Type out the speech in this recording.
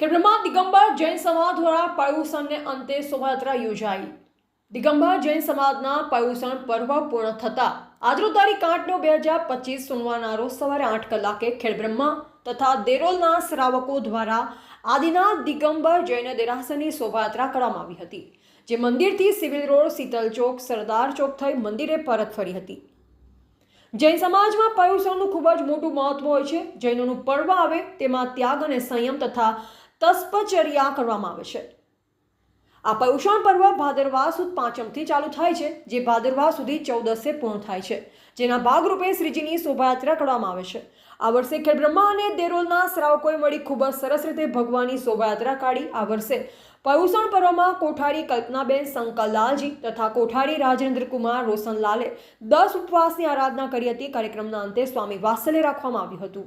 કે બ્રહ્મા દિગંબર જૈન સમાજ દ્વારા પાયુષણને અંતે શોભાયાત્રા યોજાઈ. દિગંબર જૈન સમાજના પાયુષણ પર્વ પૂર્ણ થતા આજનો તારીખ બે હજાર પચીસ સોમવારના રોજ સવારે આઠ કલાકે ખેડબ્રહ્મા તથા દેરોલના શ્રાવકો દ્વારા આદિનાથ દિગંબર જૈન દેરાસરની શોભાયાત્રા કરવામાં આવી હતી, જે મંદિરથી સિવિલ રોડ શીતલ ચોક, સરદાર ચોક થઈ મંદિરે પરત ફરી હતી. જૈન સમાજમાં પર્યુષણનું ખૂબ જ મોટું મહત્વ હોય છે. જૈનોનું પર્વ આવે તેમાં ત્યાગ અને સંયમ તથા તસ્પચર્યા કરવામાં આવે છે. આ પર્યુષણ પર્વ ભાદરવા સુદ પાંચમથી ચાલુ થાય છે, જે ભાદરવા સુધી ચૌદસે પૂર્ણ થાય છે, જેના ભાગરૂપે શ્રીજીની શોભાયાત્રા કરવામાં આવે છે. આ વર્ષે ખેડબ્રહ્મા અને દેરોલના શ્રાવકોએ મળી ખૂબ જ સરસ રીતે ભગવાનની શોભાયાત્રા કાઢી. આ વર્ષે પર્યુષણ પર્વમાં કોઠારી કલ્પનાબેન શંકરલાલજી તથા કોઠારી રાજેન્દ્રકુમાર રોશનલાલે દસ ઉપવાસની આરાધના કરી હતી. કાર્યક્રમના અંતે સ્વામી વાત્સલ્ય રાખવામાં આવ્યું હતું.